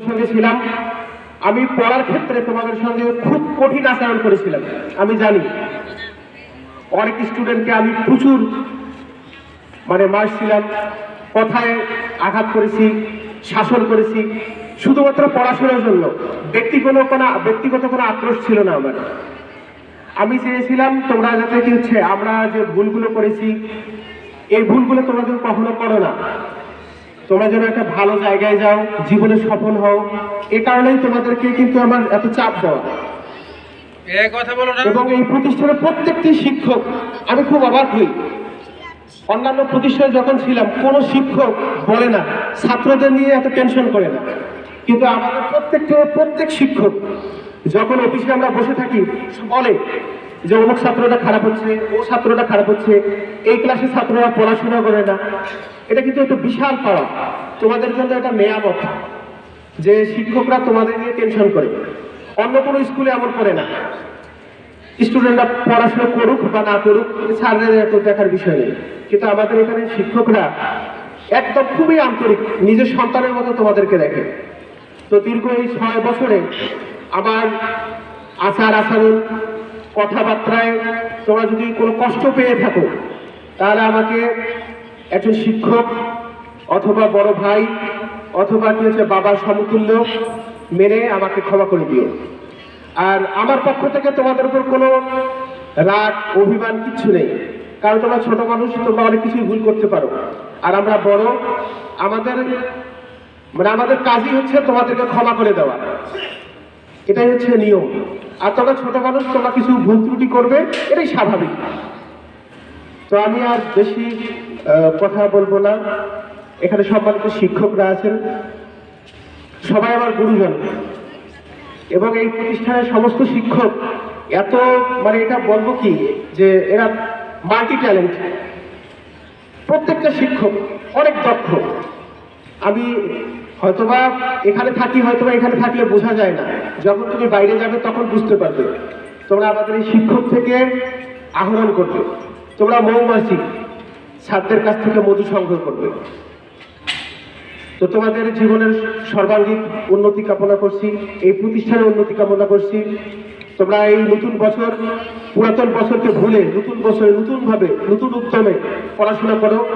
সঙ্গে ছিলাম। আমি পড়ার ক্ষেত্রে তোমাদের সঙ্গে খুব কঠিন আচরণ করেছিলাম, আমি জানি। অনেক স্টুডেন্টকে আমি প্রচুর মানে মারছিলাম, কথায় আঘাত করেছি, শাসন করেছি, শুধুমাত্র পড়াশোনার জন্য। ব্যক্তিগত কোনো ব্যক্তিগত কোনো আক্রোশ ছিল না আমার। আমি চেয়েছিলাম, তোমরা যাতে কি হচ্ছে, আমরা যে ভুলগুলো করেছি, এই ভুলগুলো তোমরা কখনো করো না। তোমরা যেন একটা ভালো জায়গায় যাও জীবনে সফল হও। এ কারণেই তোমাদেরকে কিন্তু আমার এত চাপ দেওয়া। এ কথা বলো এবং এই প্রতিষ্ঠানের প্রত্যেকটি শিক্ষক আমি খুব অবাক হই। অন্যান্য প্রতিষ্ঠানে যখন ছিলাম কোনো শিক্ষক বলে না ছাত্রদের নিয়ে এত টেনশন করে না। কিন্তু আমাদের প্রত্যেকটা প্রত্যেক শিক্ষক যখন অফিসে আমরা বসে থাকি বলে যে অমুক ছাত্রটা খারাপ হচ্ছে, ও ছাত্রটা খারাপ হচ্ছে, এই ক্লাসে ছাত্ররা পড়াশোনা করে না। এটা কিন্তু একটা বিশাল পাওয়া তোমাদের জন্য এটা মেয়ামত যে শিক্ষকরা তোমাদের নিয়ে টেনশন করে। অন্য কোনো স্কুলে এমন করে না। স্টুডেন্টরা পড়াশোনা করুক বা না করুক স্যারদের এত দেখার বিষয় নেই। কিন্তু আমাদের এখানে শিক্ষকরা একদম খুবই আন্তরিক, নিজের সন্তানের মতো তোমাদেরকে দেখে। তো দীর্ঘ এই ছয় বছরে আমার আচার আচরণ কথাবার্তায় তোমরা যদি কোনো কষ্ট পেয়ে থাকো, তাহলে আমাকে একজন শিক্ষক অথবা বড় ভাই অথবা কি হচ্ছে বাবার সমতুল্য মেনে আমাকে ক্ষমা করে দিও। আর আমার পক্ষ থেকে তোমাদের উপর কোনো রাগ, অভিমান কিচ্ছু নেই। কারণ তোমরা ছোট মানুষ, তোমরা অনেক কিছুই ভুল করতে পারো। আর আমরা বড়, আমাদের মানে আমাদের কাজই হচ্ছে তোমাদেরকে ক্ষমা করে দেওয়া। এটাই হচ্ছে নিয়ম। আর তোমরা ছোট মানুষ, তোমরা কিছু ভুল ত্রুটি করবে, এটাই স্বাভাবিক। তো আমি আর বেশি কথা বলব না। এখানে সম্মানিত শিক্ষকরা আছেন। সবাই আমার গুরুজন। এবং এই প্রতিষ্ঠানের সমস্ত শিক্ষক, এত মানে এটা বলব কি, যে এরা মাল্টি ট্যালেন্ট প্রত্যেকটা শিক্ষক অনেক দক্ষ। আমি হয়তোবা এখানে থাকি, হয়তোবা এখানে থাকলে বোঝা যায় না। যখন তুমি বাইরে যাবে, তখন বুঝতে পারবে। তোমরা আমাদের এই শিক্ষক থেকে আহরণ করবে। তোমরা মৌমাছি ছাত্রদের কাছ থেকে মধু সংগ্রহ করবে। তো তোমাদের জীবনের সর্বাঙ্গীন উন্নতি কামনা করছি, এই প্রতিষ্ঠানের উন্নতি কামনা করছি। তোমরা এই নতুন বছর, পুরাতন বছরকে ভুলে নতুন বছরে নতুনভাবে, নতুন উদ্যমে পড়াশোনা করো।